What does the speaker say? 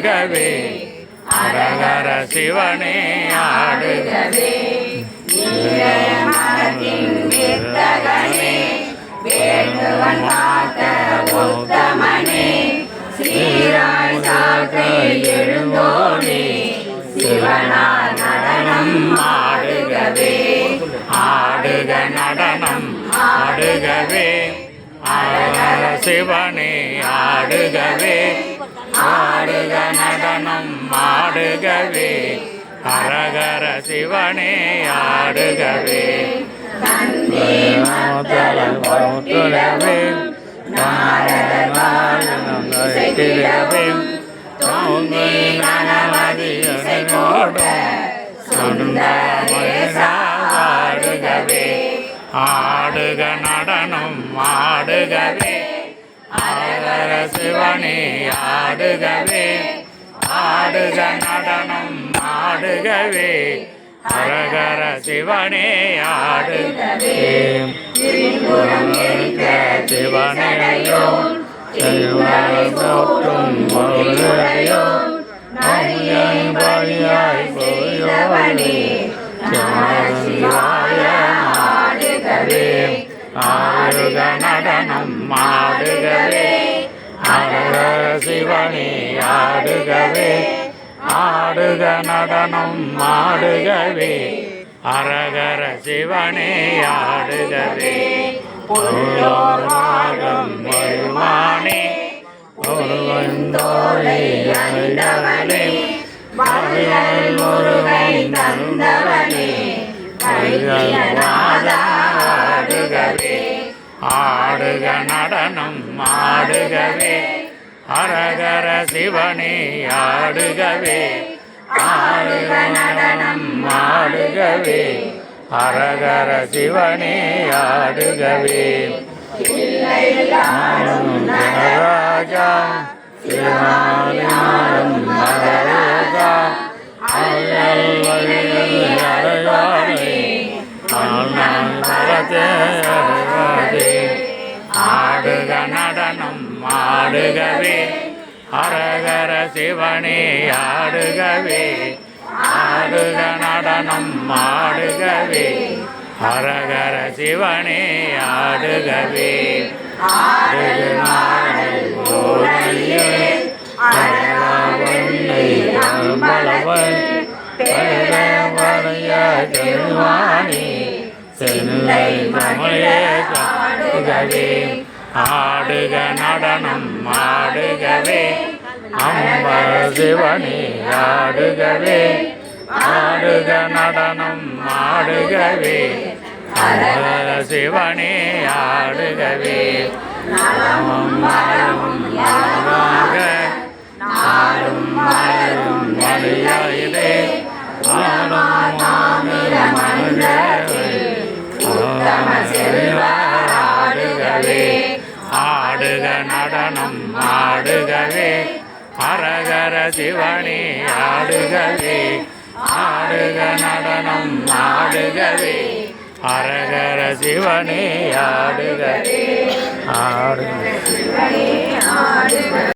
ஆடுகவே அரகர சிவனே ஆடுகவே. வேண்டுவன் உத்தமனே சீராய் சாற்றை எழுந்தோனே சிவனார் நடனம் ஆடுகவே. ஆடுக நடனம் சிவனே ஆடுகவே ஆடுக நடனம் ஆடுகவே. அரகர சிவனே ஆடுகவே. முதலவே நாரதே தோங்கி கணவதியோடும் ஆடுகவே. ஆடுக நடனம் ஆடுகவே. ஆடர சிவனே ஆடுகவே ஆடுக நடனம் ஆடுகவே. அரகர சிவனே ஆடுகவே. சிவனையோ செய்வதும் முருகையோ பொருளையோ ஆடுக நடனம் ஆடுகவே. ஆடுக சிவனே ஆடுகவே. ஆடுக நடனம் ஆடுகவே. அரகர சிவனே ஆடுகவே. உள்ளோராகம் மார்க்கம் ஒருவன் தோழை அந்தவனே மலையல் முருகை தந்தவனே. கைகள் நாதா ஆடுகவே ஆடுக நடனம் ஆடுகவே. அரகர சிவனே ஆடுகவே. ஆடுக நடனம் ஆடுகவே. அரகர சிவனே ஆடுகவே. ராஜா சிவாலியாடும் மகராஜா அயல் வழியில் அடையாளே பலத்தே ஆடுக நடனம் ஆடுகவே. அரகர சிவனே ஆடுகவே. ஆடுக நடனம் ஆடுகவே. அரகர சிவனே ஆடுகவே. ஆடுக நாடல் ஓரையே அழகாவல்லை அம்பளவன் திருவாணி சென்னை தமிழே ஆடுகவே ஆடுக நடனம் ஆடுகவே. அம்ப சிவனே ஆடுகவே. ஆடுக நடனம் ஆடுகவே. அழக சிவனே ஆடுகவே. நாமும் மலரும் மலராக நாளும் உத்தம செல்வார் ஆடுக நடனம் ஆடுகளே. அரகர சிவனே ஆடுகளே. ஆடுக நடனம் ஆடுகளே. அரகர சிவனே ஆடுகளே. ஆடுக.